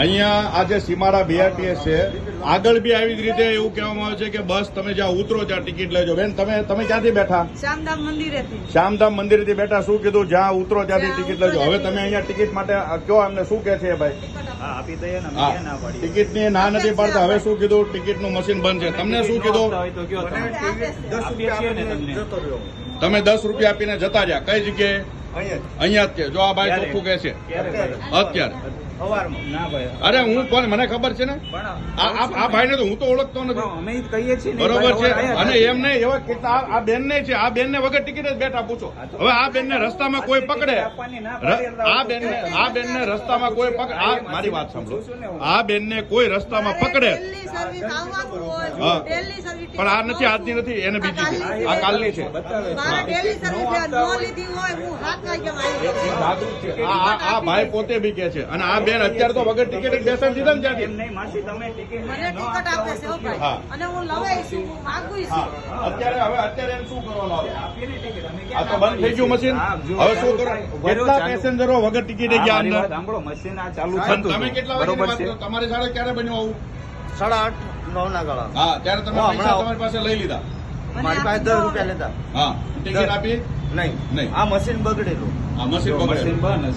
અહીંયા આ જે સીમાડા બીઆરટીએસ છે આગળ બી આવી જ રીતે એવું કહેવામાં આવે છે કે બસ તમે જ્યાં ઉતરો ત્યાં ટિકિટ લેજો. બેન તમે તમે ક્યાંથી બેઠા? શ્યામધામ મંદિરેથી. શ્યામધામ મંદિરથી બેઠા શું કીધું? જ્યાં ઉતરો ત્યાંથી ટિકિટ લેજો. હવે તમે અહીંયા ટિકિટ માટે કયો એમને શું કે છે ભાઈ? ટિકિટ આપી દઈએ ને ના ટિકિટની ના નથી પાડતા. હવે શું કીધું? ટિકિટનું મશીન બંધ છે. તમને શું કીધું? તમે? ને દસ રૂપિયા આપીને જતા રહ્યા. કઈ જગ્યાએ? અહીંયા જ. છે જો આ ભાઈ ચોખ્ખું કહે છે. અત્યારે. અરે હું કોણ મને ખબર છે ને? આ ભાઈને તો હું તો ઓળખતો નથી. અમે ઈ જ કહીએ છીએ ને બરોબર છે? અને આયા એમ નહીં એવા કેટલા આ- બેન ને છે આ બેન ને વગર ટિકિટ જ બેઠા પૂછો. હવે આ બેન ને રસ્તામાં કોઈ પકડે. આ બેન ને આ બેન ને રસ્તામાં કોઈ પકડે. આ મારી વાત સાંભળો. આ બેન ને કોઈ રસ્તામાં પકડે. પણ આ નથી આજની નથી એને બીજી છે. આ કાલની છે. આ ભાઈ પોતે બી કે છે અને આ બેન અત્યારે તો વગર ટિકિટ જ બેસાડી દીધા ને અત્યારે હવે અત્યારે એમ શું કરવાનું આવે આપીએ ને ટિકિટ અમે આ તો બંધ થઈ ગયું મશીન હવે શું ચાલુ કેટલા પેસેન્જરો વગર ટિકિટે ગયા મારી સાંભળો મશીન આ ચાલુ થતું તમે કેટલા વાગે બરોબર વાત છે કરો તમારી સાથે ક્યારે બન્યું આવું સાડા આઠ નવ ના ગાળા હા ત્યારે તમે તમારી પાસે લઈ લીધા. મારી પાસે દસ રૂપિયા લેતા હા ટિકિટ આપી. નહીં. નહીં. આ મશીન બગડેલું. આ મશીન બગડેલું.